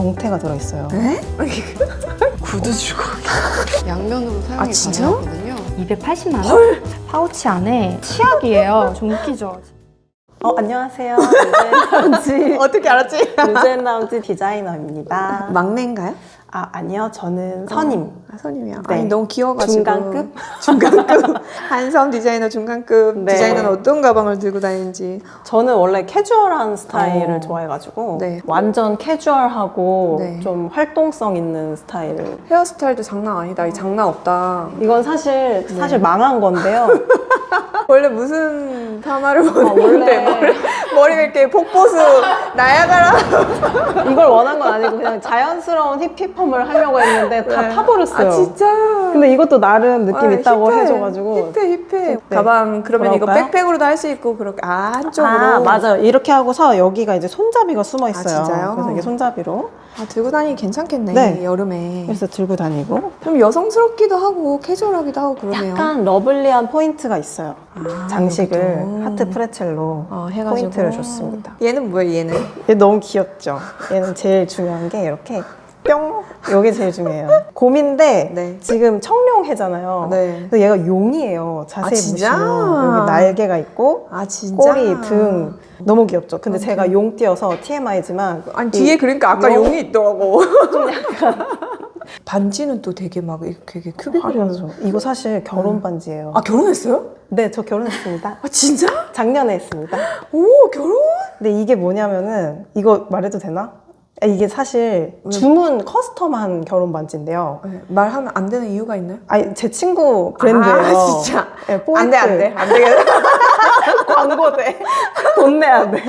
명태가 들어있어요. 에? 구두 주고. 양면으로 사용이 아, 진짜? 가능하거든요. 280만 원? 파우치 안에 치약이에요. 좀 웃기죠? 어, 안녕하세요. 유젠라운지, 어떻게 알았지? 유젠라운지 디자이너입니다. 막내인가요? 아, 아니요. 저는 선임. 아, 선임이요. 네. 아니 너무 귀여워가지고. 중간급? 중간급. 한섬 디자이너 중간급. 네. 디자이너는 어떤 가방을 들고 다니는지. 저는 원래 캐주얼한 스타일을 어. 좋아해가지고 네. 완전 캐주얼하고 네. 좀 활동성 있는 스타일을 헤어스타일도 장난 아니다. 이 장난 없다. 이건 사실 네. 사실 망한 건데요. 원래 무슨 파마를 아, 보는데 원래 머리가 이렇게 폭포수 나야가라. 이걸 원한 건 아니고 그냥 자연스러운 힙힙함을 하려고 했는데 다 네. 타버렸어요. 아 진짜. 근데 이것도 나름 느낌 아, 있다고 힙해. 해줘가지고 힙해 힙해. 네. 가방 그러면 이거 돌아올까요? 백팩으로도 할 수 있고 그렇게 아 한쪽으로. 아 맞아요. 이렇게 하고서 여기가 이제 손잡이가 숨어 있어요. 아, 진짜요? 그래서 이게 손잡이로 아, 들고 다니기 괜찮겠네. 네. 여름에. 그래서 들고 다니고 좀 여성스럽기도 하고 캐주얼하기도 하고 그러네요. 약간 러블리한 포인트가 있어요. 아, 장식을 여기도. 하트 프레첼로 어, 해가지고. 포인트를 줬습니다. 얘는 뭐예요? 얘는? 얘 너무 귀엽죠? 얘는 제일 중요한 게 이렇게 뿅! 요게 제일 중요해요. 곰인데 네. 지금 청룡해잖아요. 네. 그래서 얘가 용이에요. 자세히 아, 진짜? 보시면 여기 날개가 있고 아 진짜. 꼬리, 등 너무 귀엽죠. 근데 제가 용 띄어서 TMI지만 아니 뒤에 그러니까 아까 용- 용이 있더라고. 반지는 또 되게 막 이렇게 되게 크게 그려. 화려하죠. 이거 사실 결혼 반지예요. 아 결혼했어요? 네, 저 결혼했습니다. 아 진짜? 작년에 했습니다. 오 결혼? 근데 이게 뭐냐면은 이거 말해도 되나? 아, 이게 사실 주문 커스텀한 결혼 반지인데요. 네, 말하면 안 되는 이유가 있나요? 아니 제 친구 브랜드예요. 아, 진짜? 네. 안돼 안돼 안 되겠다. 광고돼. 돈 내야 돼.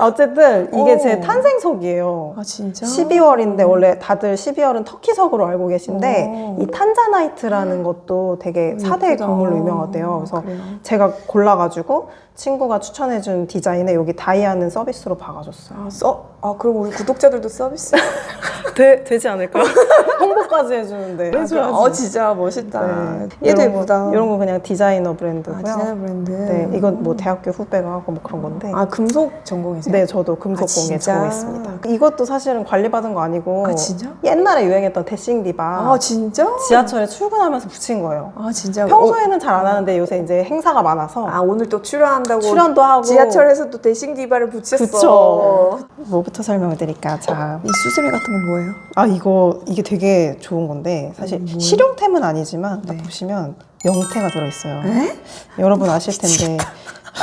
어쨌든 이게 오. 제 탄생석이에요. 아 진짜? 12월인데 원래 다들 12월은 터키석으로 알고 계신데 오. 이 탄자나이트라는 것도 되게 4대 예쁘다. 광물로 유명하대요. 그래서 그래요? 제가 골라가지고 친구가 추천해준 디자인에 여기 다이아는 서비스로 박아줬어요. 아, 써? 아 그럼 우리 구독자들도 서비스? 되, 되지 않을까? 홍보까지 해주는데 해줘야지. 어 진짜 멋있다. 네. 얘도 이런 거- 예쁘다. 이런 거 그냥 디자이너 브랜드고요. 아, 디자이너 브랜드. 네, 이건 뭐 대학교 후배가 하고 뭐 그런 건데. 아 금속 전공이세요? 네, 저도 금속공예 아? 전공했습니다. 이것도 사실은 관리받은 거 아니고 아, 진짜? 옛날에 유행했던 데싱 디바 아 진짜? 지하철에 출근하면서 붙인 거예요. 아 진짜. 평소에는 잘 안 하는데 요새 이제 행사가 많아서 아 오늘 또 출연 한다고 출연도 하고 지하철에서 또 대싱 디바를 붙였어. 그쵸. 뭐부터 설명을 드릴까? 자, 이 수세미 같은 건 뭐예요? 아 이거 이게 되게 좋은 건데 사실 음. 실용템은 아니지만 딱 네. 보시면 명태가 들어있어요. 에? 여러분 아실 텐데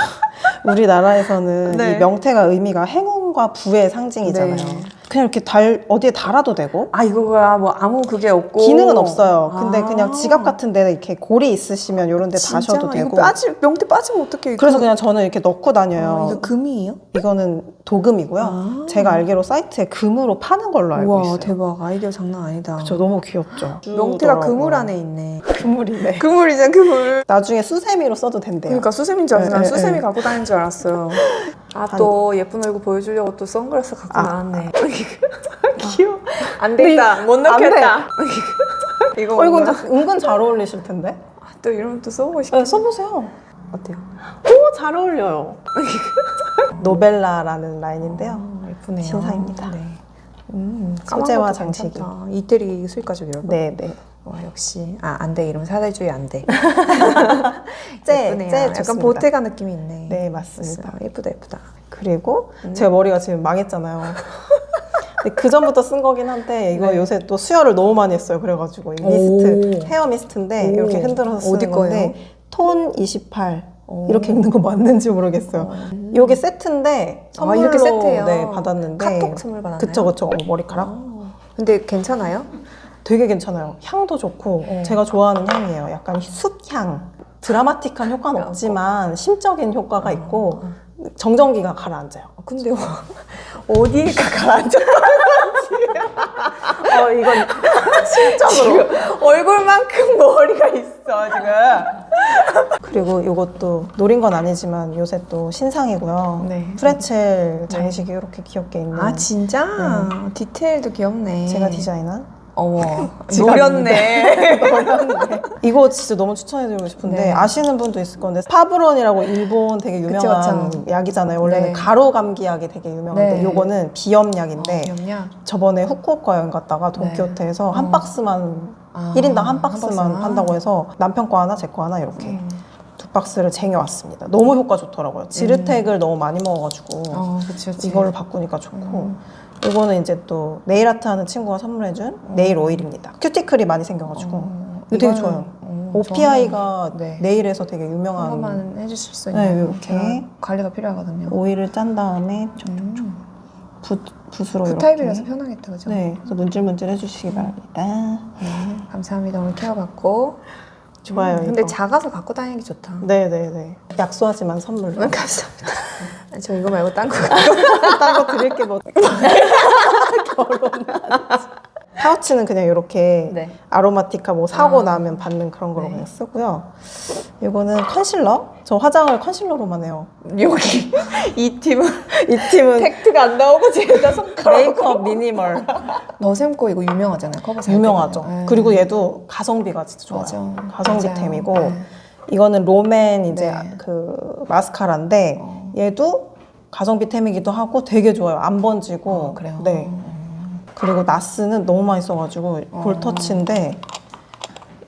우리나라에서는 네. 이 명태가 의미가 행운과 부의 상징이잖아요. 네. 그냥 이렇게 달 어디에 달아도 되고 아 이거가 뭐 아무 그게 없고 기능은 없어요. 근데 아. 그냥 지갑 같은 데 이렇게 골이 있으시면 이런 데 진짜? 다셔도 이거 되고. 빠지 명태 빠지면 어떡해? 그래서 그냥 저는 이렇게 넣고 다녀요. 아, 이거 금이에요? 이거는 도금이고요. 아. 제가 알기로 사이트에 금으로 파는 걸로 알고 우와 있어요. 대박 아이디어 장난 아니다. 저 너무 귀엽죠. 명태가 그물 안에 있네. 그물이네. 그물이잖아 그물. 나중에 수세미로 써도 된대요. 그러니까 수세미인 줄 알았어. 난 네, 수세미 네. 갖고 다니는 줄 알았어요. 아 한- 또 예쁜 얼굴 보여주려고 또 선글라스 갖고 아. 나왔네. 귀여워. 안 되겠다. 못안 돼. 넣겠다. 이거 어, 이거? 근데 은근 잘 어울리실 텐데. 아, 또 이러면 또 써보고 싶어. 네, 써보세요. 어때요? 오, 잘 어울려요. 노벨라라는 라인인데요. 아, 예쁘네요. 신사입니다. 네. 음, 소재와 장식이. 이태리 수입가족 이런 거. 네, 네. 와 역시 아 안돼 이러면 사대주의 안 돼. 째, 예쁘네요. 째 약간 좋습니다. 보테가 느낌이 있네. 네, 맞습니다. 예쁘다 예쁘다. 그리고 제가 머리가 지금 망했잖아요. 근데 그 전부터 쓴 거긴 한데 이거 네. 요새 또 수혈을 너무 많이 했어요. 그래가지고 이 미스트 오. 헤어 미스트인데 오. 이렇게 흔들어서 쓰는 어디 거예요? 건데 톤 28. 오. 이렇게 읽는 거 맞는지 모르겠어요. 이게 세트인데 아, 선물로 이렇게 세트예요. 네, 받았는데 카톡 선물 받았나요? 그쵸 그쵸 어, 머리카락 아, 근데 괜찮아요? 되게 괜찮아요. 향도 좋고 어. 제가 좋아하는 향이에요. 약간 숯향. 드라마틱한 효과는 없지만 심적인 효과가 있고 정전기가 가라앉아요. 아, 근데 어디가 가라앉아? 어 이건 지금 얼굴만큼 머리가 있어 지금. 그리고 이것도 노린 건 아니지만 요새 또 신상이고요. 네. 프레첼 장식이 이렇게 귀엽게 있는 아 진짜? 디테일도 귀엽네. 제가 디자인한 어 어머 노렸네. 이거 진짜 너무 추천해드리고 싶은데 네. 아시는 분도 있을 건데 파브론이라고 일본 되게 유명한 그쵸. 약이잖아요. 원래는 네. 가루 감기 약이 되게 유명한데 네. 요거는 비염 약인데 염냐? 저번에 후쿠오카 여행 갔다가 도쿄호텔에서 어. 한 박스만 아, 1인당 한한 박스만 박스만? 판다고 해서 남편 거 하나 제 거 하나 이렇게 음. 두 박스를 쟁여왔습니다. 너무 효과 좋더라고요. 지르텍을 너무 많이 먹어가지고 어, 그치, 그치. 이걸로 바꾸니까 좋고 음. 이거는 이제 또 네일 아트 하는 친구가 선물해준 네일 오일입니다. 큐티클이 많이 생겨가지고 어, 이거 되게 좋아요. 어, OPI가 저는- 네. 네일에서 되게 한 유명한 번만 해주실 수 네, 있나요? 이렇게. 제가 관리가 필요하거든요. 오일을 짠 다음에 음. 붓, 붓으로 그 이렇게 타입이라서 편하겠다, 그죠? 네, 그래서 문질문질 해주시기 바랍니다. 네, 감사합니다. 오늘 케어 받고. 좋아요. 음, 근데 이거. 작아서 갖고 다니는 게 좋다. 네네네. 약소하지만 선물로. 감사합니다. 저 이거 말고 딴 거. 딴거 드릴게 뭐. 결혼. 파우치는 그냥 이렇게 네. 아로마티카 뭐 사고 아. 나면 받는 그런 거로 네. 그냥 쓰고요. 이거는 컨실러. 저 화장을 컨실러로만 해요. 여기 이 팀은 이 팀은 팩트가 안 나오고 제가 손가락. 메이크업 미니멀 너샘 거 이거 유명하잖아요. 커버 잘 유명하죠. 네. 그리고 얘도 가성비가 진짜 좋아요. 맞아. 가성비템이고 맞아요. 네. 이거는 롬앤 이제 네. 그 마스카라인데 어. 얘도 가성비템이기도 하고 되게 좋아요. 안 번지고. 어, 그래요? 네. 그리고 나스는 너무 많이 써가지고 어. 볼터치인데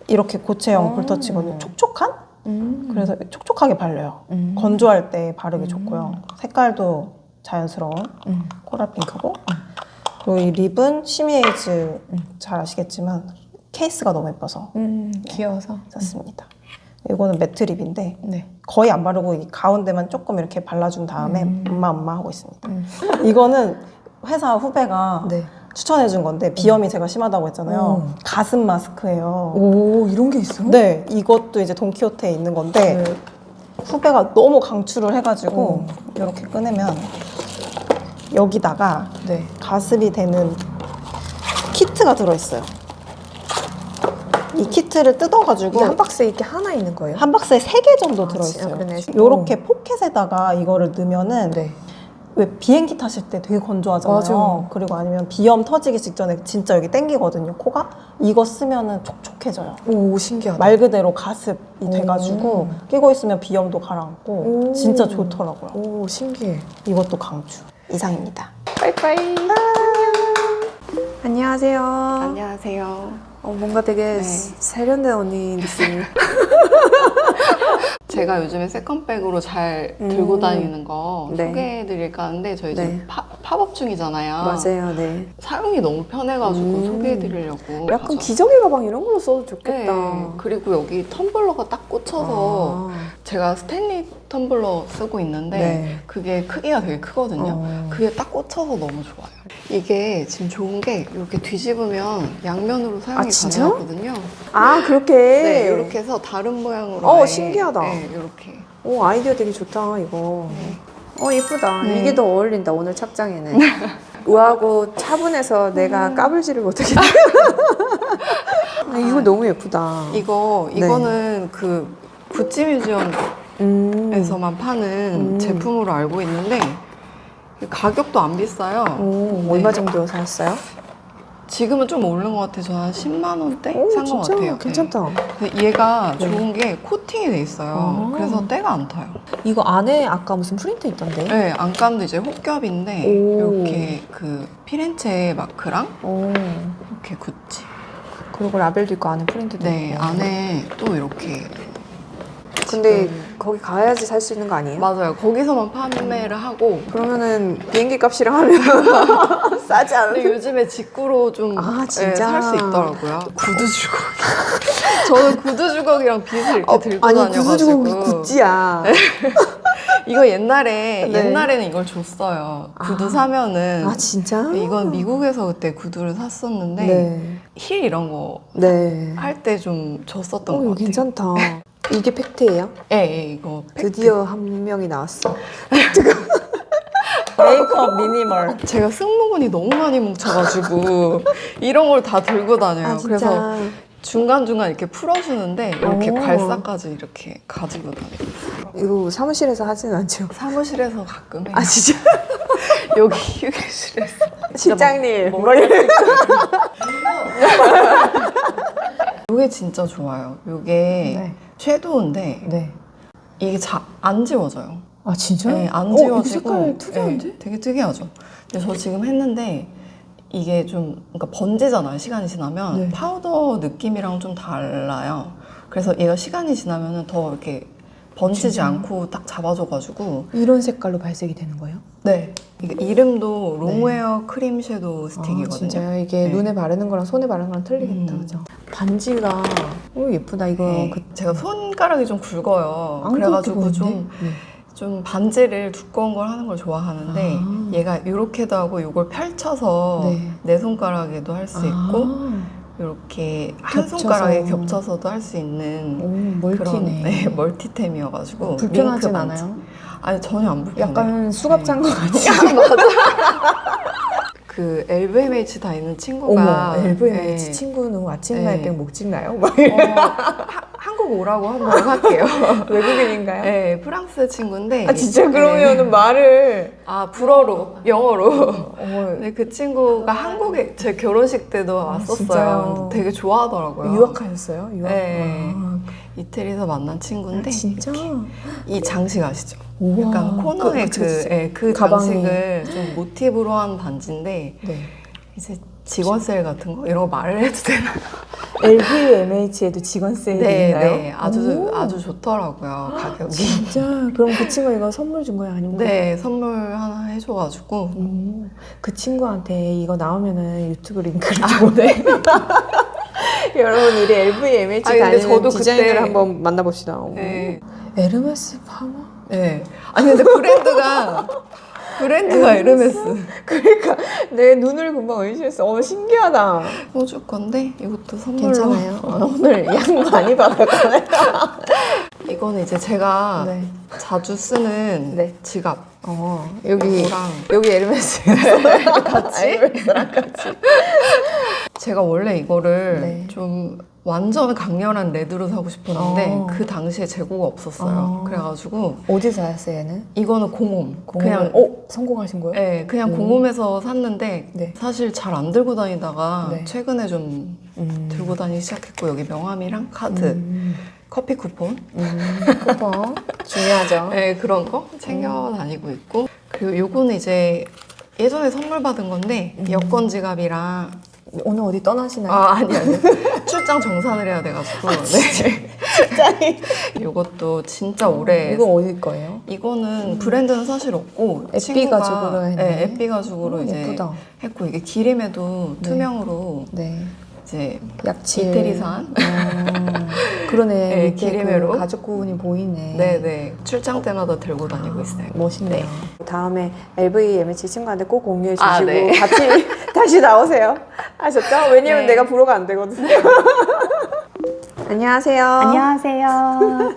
이렇게 고체형 어. 볼터치거든요. 촉촉한? 음. 그래서 촉촉하게 발려요. 음. 건조할 때 바르기 좋고요. 색깔도 자연스러운 음. 코랄 핑크고 그리고 이 립은 시미에이즈 잘 아시겠지만 케이스가 너무 예뻐서 음, 귀여워서. 샀습니다. 이거는 매트 립인데 네. 거의 안 바르고 이 가운데만 조금 이렇게 발라준 다음에 음. 엄마 엄마 하고 있습니다. 음. 이거는 회사 후배가 네. 추천해 준 건데 비염이 제가 심하다고 했잖아요. 음. 가슴 마스크예요. 오, 이런 게 있어? 네, 이것도 이제 돈키호테에 있는 건데 네. 후배가 너무 강추를 해가지고 음. 이렇게 꺼내면 여기다가 네. 가습이 되는 키트가 들어있어요. 이 키트를 뜯어가지고 이게 한 박스에 이렇게 하나 있는 거예요? 한 박스에 세 개 정도 아, 들어있어요. 그러네. 요렇게 포켓에다가 이거를 넣으면은 네. 왜 비행기 타실 때 되게 건조하잖아요. 맞아. 그리고 아니면 비염 터지기 직전에 진짜 여기 땡기거든요. 코가 이거 쓰면은 촉촉해져요. 오, 신기하다. 말 그대로 가습이 오. 돼가지고 끼고 있으면 비염도 가라앉고 오. 진짜 좋더라고요. 오, 신기해. 이것도 강추. 이상입니다. 빠이빠이. 안녕하세요. 안녕하세요. 어, 뭔가 되게 네. 세련된 언니 느낌이. 제가 요즘에 세컨백으로 잘 음. 들고 다니는 거 네. 소개해드릴까 하는데 저희 네. 지금 파, 팝업 중이잖아요. 맞아요, 네. 사용이 너무 편해가지고 음. 소개해드리려고. 약간 가져- 기저귀 가방 이런 걸로 써도 좋겠다. 네. 그리고 여기 텀블러가 딱 꽂혀서 아. 제가 스탠리 텀블러 쓰고 있는데 네. 그게 크기가 되게 크거든요. 어. 그게 딱 꽂혀서 너무 좋아요. 이게 지금 좋은 게 이렇게 뒤집으면 양면으로 사용이 아, 진짜? 가능하거든요. 아, 그렇게? 네, 이렇게 해서 다른 모양으로. 어, 아예, 신기하다. 네, 이렇게. 오, 아이디어 되게 좋다, 이거. 어, 예쁘다. 네. 이게 더 어울린다, 오늘 착장에는. 우아하고 차분해서 내가 음. 까불지를 못하겠다. 아, 이거 너무 예쁘다. 이거 네. 이거는 그 구찌 뮤지엄 에서만 음. 파는 음. 제품으로 알고 있는데 가격도 안 비싸요. 오, 네. 얼마 정도 샀어요? 지금은 좀 오른 것 같아요. 저한 10만 원대 오, 산 것 진짜 같아요. 괜찮다. 네. 근데 얘가 네. 좋은 게 코팅이 돼 있어요. 아. 그래서 때가 안 타요. 이거 안에 아까 무슨 프린트 있던데? 네, 안감도 이제 혹겹인데 오. 이렇게 그 피렌체 마크랑 오. 이렇게 구찌. 그리고 라벨도 있고 안에 프린트도 네, 있고. 안에 또 이렇게 근데 지금- 거기 가야지 살 수 있는 거 아니에요? 맞아요. 거기서만 판매를 하고 그러면은 비행기 값이랑 하면 싸지 근데 요즘에 직구로 좀 아, 진짜? 살 수 있더라고요. 구두 주걱. 저는 구두 주걱이랑 빗을 이렇게 들고 어, 아니 다녀가지고. 구두주걱이 구찌야. 이거 옛날에 네. 옛날에는 이걸 줬어요. 구두 아. 사면은. 아 진짜? 이건 미국에서 그때 구두를 샀었는데 네. 힐 이런 거 네. 할때 좀 줬었던 어, 것 이거 같아요. 괜찮다. 이게 팩트예요? 예, 예, 이거 드디어 한 명이 나왔어. 메이크업 미니멀. 제가 승모근이 너무 많이 뭉쳐가지고 이런 걸 다 들고 다녀요. 아 진짜. 그래서 중간 중간 이렇게 풀어주는데 이렇게 오. 괄사까지 이렇게 가지고 다녀요. 이거 사무실에서 하진 않죠? 사무실에서 가끔 해요. 아 진짜? 여기 휴게실에서 실장님. 뭐- 뭐. 요게 진짜 좋아요. 요게 네. 섀도우인데 네. 이게 자, 안 지워져요. 아 진짜요? 네, 안 어, 지워지고 이 색깔 특이한데? 네, 되게 특이하죠. 근데 저 지금 했는데 이게 좀 그러니까 번지잖아요. 시간이 지나면 네. 파우더 느낌이랑 좀 달라요. 그래서 얘가 시간이 지나면 더 이렇게 번지지 진짜요? 않고 딱 잡아줘가지고 이런 색깔로 발색이 되는 거예요? 네 이게 이름도 롱웨어 크림 섀도우 스틱이거든요. 아, 진짜요? 이게 네. 눈에 바르는 거랑 손에 바르는 거랑 틀리겠다, 음. 그죠? 반지가 오 예쁘다 이거. 네, 그, 제가 손가락이 좀 굵어요. 안 그래가지고 좀. 네. 좀 반지를 두꺼운 걸 하는 걸 좋아하는데 아. 얘가 이렇게도 하고 이걸 펼쳐서 네. 내 손가락에도 할 수 있고 아, 이렇게 한 겹쳐서. 손가락에 겹쳐서도 할 수 있는 오 멀티네. 그런 네, 멀티템이어가지고 불편하진 링크 반지. 않아요? 아니 전혀 안 불편해요. 약간 수갑 잔거 같이. 그 LVMH 다니는 친구가 어머, LVMH 네, 친구는 아침 네. 날백 못 찍나요? 막 어, 하- 한국 오라고 한번 할게요. 외국인인가요? 네, 프랑스 친구인데 아 진짜 네. 그러면은 말을 아 불어로 영어로 어머 근데 그 친구가 한국에 제 결혼식 때도 왔었어요. 진짜요? 되게 좋아하더라고요. 유학하셨어요? 유학. 네. 아, 이태리에서 만난 친구인데 진짜? 이 장식 아시죠? 우와. 약간 코너에 그- 그, 그쵸. 예, 그 가방이. 장식을 좀 모티브로 한 반지인데 네. 이제 직원 세일 같은 거 이런 거 말을 해도 되나? LVMH에도 직원 세일이 네, 있나요? 네, 아주 오. 아주 좋더라고요 가격이. 진짜? 그럼 그 친구 이거 선물 준 거예요? 아니면 네, 선물 하나 해줘가지고 오, 그 친구한테 이거 나오면은 유튜브 링크를 주고 네. 여러분 우리 LVMH 아니, 근데 다니는 저도 디자이너를 그때- 한번 만나봅시다. 오. 네, 에르메스 파마? 네. 아니 근데 브랜드가 브랜드가 에르메스. 그러니까 내 눈을 금방 의심했어. 어 신기하다. 해줄 건데 이것도 선물로. 괜찮아요. 어, 오늘 양 많이 받았잖아요. 이거는 이제 제가 네. 자주 쓰는 네. 지갑. 어 여기 이거랑 여기 에르메스 같이 에르메스랑 같이. 제가 원래 이거를 네. 좀 완전 강렬한 레드로 사고 싶었는데 어. 그 당시에 재고가 없었어요. 어. 그래가지고 어디서 샀어요 얘는? 이거는 공홈. 그냥 그냥 어 성공하신 거예요? 네, 그냥 음. 공홈에서 샀는데 네. 사실 잘 안 들고 다니다가 네. 최근에 좀 음. 들고 다니기 시작했고 여기 명함이랑 카드, 음. 커피 쿠폰, 음. 쿠폰 중요하죠. 네, 그런 거 챙겨 음. 다니고 있고 그리고 요거는 이제 예전에 선물 받은 건데 음. 여권 지갑이랑 오늘 어디 떠나시나요? 아 아니 아니 출장 정산을 해야 돼가지고 네. 진짜니? 이것도 진짜 오래 이거 어디 거예요? 이거는 브랜드는 사실 없고 친구가- 가죽으로 했네. 네, 앱비 가죽으로 오, 이제 예쁘다. 했고 이게 기림에도 네. 투명으로 네. 이제 약칠. 이태리산 어, 그러네. 네, 밑에 기림으로. 그 가죽 부분이 보이네. 네네 출장 때마다 들고 다니고 있어요. 멋있네요. 다음에 LVMH 친구한테 꼭 공유해 주시고 아, 네. 같이 다시 나오세요. 아셨죠? 왜냐면 네. 내가 불어가 안 되거든요. 안녕하세요. 안녕하세요.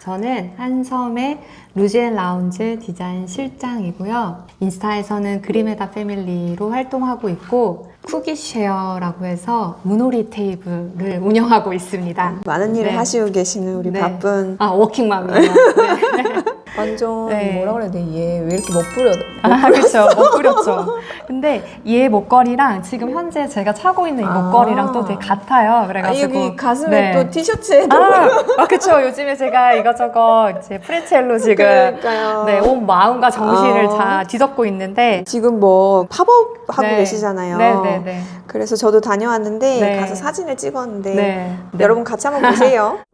저는 한섬의 루지엔 라운지 디자인 실장이고요. 인스타에서는 그리메다 패밀리로 활동하고 있고 쿠기쉐어라고 해서 문오리 테이블을 운영하고 있습니다. 많은 일을 네. 하시고 계시는 우리 네. 바쁜 아 워킹맘이에요. 네. 완전 네. 뭐라 그래야 돼? 얘 왜 이렇게 멋부려? 아, 그렇죠. 못 뿌렸죠. 근데 얘 목걸이랑 지금 현재 제가 차고 있는 이 아. 목걸이랑 또 되게 같아요. 아, 그래가지고 여기 가슴에 네. 또 티셔츠에도 아, 아 그쵸. 요즘에 제가 이것저것 이제 프레첼로 지금 그러니까요. 네, 온 마음과 정신을 아. 다 뒤덮고 있는데 지금 뭐 팝업 하고 네. 계시잖아요. 네, 네, 네. 그래서 저도 다녀왔는데 네. 가서 사진을 찍었는데 네. 여러분 같이 한번 보세요.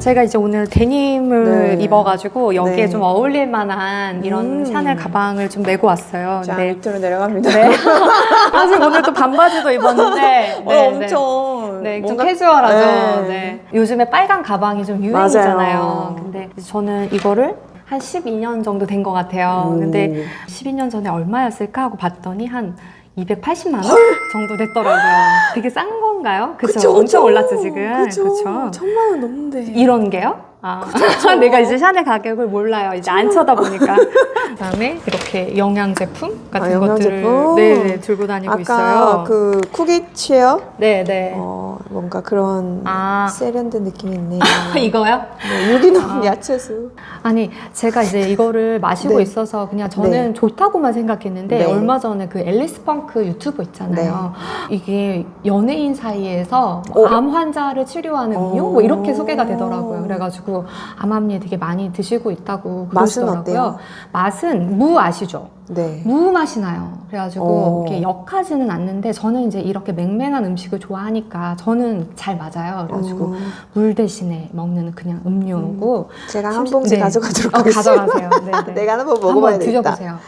제가 이제 오늘 데님을 네. 입어가지고 여기에 네. 좀 어울릴 만한 이런 음. 샤넬 가방을 좀 메고 왔어요. 자, 네. 밑으로 내려갑니다. 네. 사실 오늘 또 반바지도 입었는데 어, 네, 엄청 네, 좀 뭔가- 캐주얼하죠. 네. 네. 요즘에 빨간 가방이 좀 유행이잖아요. 맞아요. 근데 저는 이거를 한 12년 정도 된 것 같아요. 오. 근데 12년 전에 얼마였을까 하고 봤더니 한 280만 원 정도 됐더라고요. 되게 싼 건가요? 그쵸? 엄청 올랐죠 지금. 그쵸. 그쵸? 천만 원 넘는데. 이런 게요? 아, 내가 이제 샤넬 가격을 몰라요. 이제 안 쳐다보니까. 그다음에 이렇게 영양 제품 같은 아, 영양 것들을 제품? 네, 네, 들고 다니고 아까 있어요. 그 쿠키 체어 네, 네. 어, 뭔가 그런 아. 세련된 느낌이 있네요. 이거요? 네, 유기농 아. 야채수. 아니 제가 이제 이거를 마시고 네. 있어서 그냥 저는 네. 좋다고만 생각했는데 네. 얼마 전에 그 앨리스 펑크 유튜브 있잖아요. 이게 연예인 사이에서 뭐 오. 암 환자를 치료하는 오. 음료 뭐 이렇게 소개가 되더라고요. 그래가지고 암암리 되게 많이 드시고 있다고 맛은 그러시더라고요. 어때요? 맛은 무 아시죠? 네. 무 맛이 나요. 그래가지고 오. 이렇게 역하지는 않는데 저는 이제 이렇게 맹맹한 음식을 좋아하니까 저는 잘 맞아요. 그래가지고 음, 물 대신에 먹는 그냥 음료고 제가 한 심지- 봉지 네. 가져가도록 어, 하겠습니다. 가져가세요. 네, 네. 내가 한번 먹어봐야 한번 되겠다. 드셔보세요.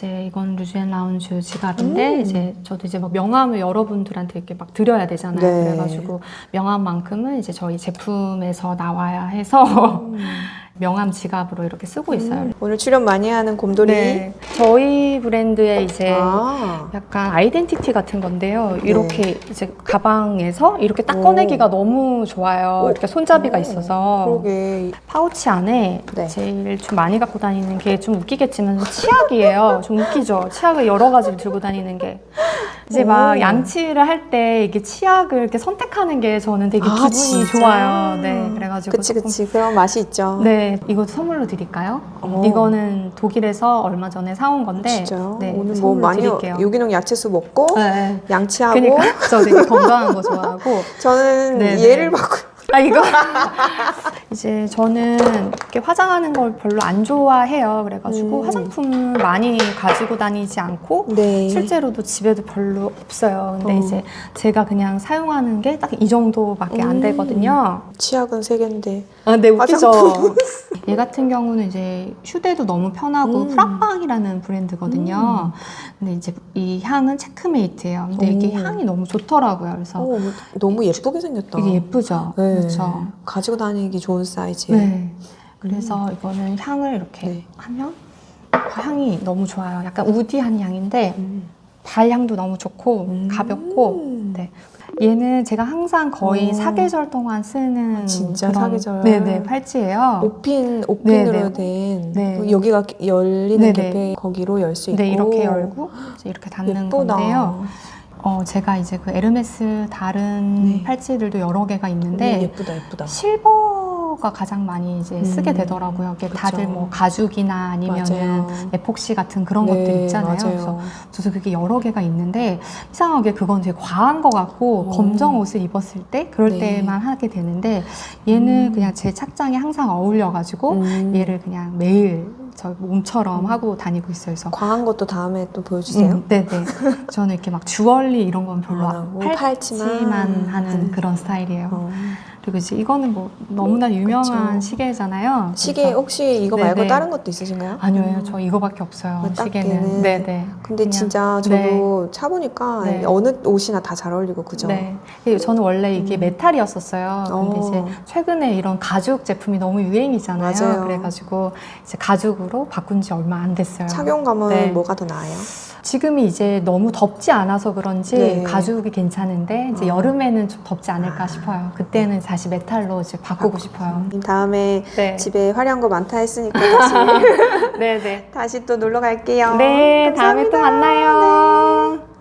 이제 이건 루즈앤 라운즈 지갑인데 음. 이제 저도 이제 막 명함을 여러분들한테 이렇게 막 드려야 되잖아요. 네. 그래가지고 명함만큼은 이제 저희 제품에서 나와야 해서 음. 명함 지갑으로 이렇게 쓰고 있어요. 오늘 출연 많이 하는 곰돌이. 네, 저희 브랜드의 이제 아, 약간 아이덴티티 같은 건데요. 네. 이렇게 이제 가방에서 이렇게 딱 오. 꺼내기가 너무 좋아요. 오. 이렇게 손잡이가 오, 있어서. 그러게. 파우치 안에 네. 제일 좀 많이 갖고 다니는 게 좀 웃기겠지만 치약이에요. 좀 웃기죠. 치약을 여러 가지를 들고 다니는 게. 이제 막 오. 양치를 할 때 이게 치약을 이렇게 선택하는 게 저는 되게 아, 기분이 진짜? 좋아요. 네, 그래가지고 그치, 그치. 그런 맛이 있죠. 네, 이거 선물로 드릴까요? 어. 이거는 독일에서 얼마 전에 사온 건데. 진짜요? 네, 오늘 뭐 선물로 많이 드릴게요. 유기농 야채수 먹고 네. 양치하고 그러니까 저 되게 건강한 거 좋아하고 저는 네, 네. 얘를 받고 아 이거 이제 저는 이렇게 화장하는 걸 별로 안 좋아해요. 그래가지고 음. 화장품을 많이 가지고 다니지 않고 네. 실제로도 집에도 별로 없어요. 근데 어. 이제 제가 그냥 사용하는 게 딱 이 정도밖에 안 음. 되거든요. 치약은 세 개인데 아, 네, 웃기죠. 화장품. 얘 같은 경우는 이제 휴대도 너무 편하고 음. 프랑빵이라는 브랜드거든요. 근데 이제 이 향은 체크메이트예요. 근데 이게 오. 향이 너무 좋더라고요. 그래서 어, 너무 예쁘게 생겼다. 이게 예쁘죠. 네. 그렇죠. 가지고 다니기 좋은 사이즈예요. 네. 그래서 이거는 향을 이렇게 네. 하면 그 향이 너무 좋아요. 약간 우디한 향인데 음. 발향도 너무 좋고 음. 가볍고. 네. 얘는 제가 항상 거의 어. 사계절 동안 쓰는 아, 진짜 그런 사계절. 네네 팔찌예요. 오핀 오핀으로 네, 네. 된 네. 그 여기가 열리는 네, 네. 개폐 거기로 열 수 있고 네 이렇게 열고 이렇게 닫는 예쁘다. 건데요. 어 제가 이제 그 에르메스 다른 네. 팔찌들도 여러 개가 있는데 음, 예쁘다 예쁘다. 실버 가 가장 많이 이제 쓰게 음, 되더라고요. 이게 그쵸. 다들 뭐 가죽이나 아니면은. 에폭시 같은 그런 네, 것들 있잖아요. 맞아요. 그래서 저도 그게 여러 개가 있는데 이상하게 그건 되게 과한 것 같고 어. 검정 옷을 입었을 때 그럴 네. 때만 하게 되는데 얘는 음. 그냥 제 착장에 항상 어울려가지고 음. 얘를 그냥 매일 저 몸처럼 하고 다니고 있어요. 그래서 과한 것도 다음에 또 보여주세요. 음, 네네. 저는 이렇게 막 주얼리 이런 건 별로 안안 하고 하고 팔찌만 팔찌만 하는 하는. 그런 스타일이에요. 어. 그리고 이제 이거는 뭐 너무나 유명한 그쵸. 시계잖아요. 시계 그래서- 혹시 이거 네, 말고 네. 다른 것도 있으신가요? 아니요, 저 이거밖에 없어요. 아, 딱 시계는. 얘는. 네네. 근데 그냥- 진짜 저도 차보니까 네. 어느 옷이나 다 잘 어울리고 그죠? 네. 이게 저는 원래 이게 음. 메탈이었었어요. 근데 어. 이제 최근에 이런 가죽 제품이 너무 유행이잖아요. 맞아요. 그래가지고 이제 가죽으로 바꾼 지 얼마 안 됐어요. 착용감은 네. 뭐가 더 나아요? 지금이 이제 너무 덥지 않아서 그런지 네. 가죽이 괜찮은데 이제 아. 여름에는 좀 덥지 않을까 아. 싶어요. 그때는 다시 메탈로 이제 바꾸고 싶어요. 다음에 네. 집에 화려한 거 많다 했으니까 다시 네네. 다시 또 놀러 갈게요. 네, 다음에 또 감사합니다. 만나요.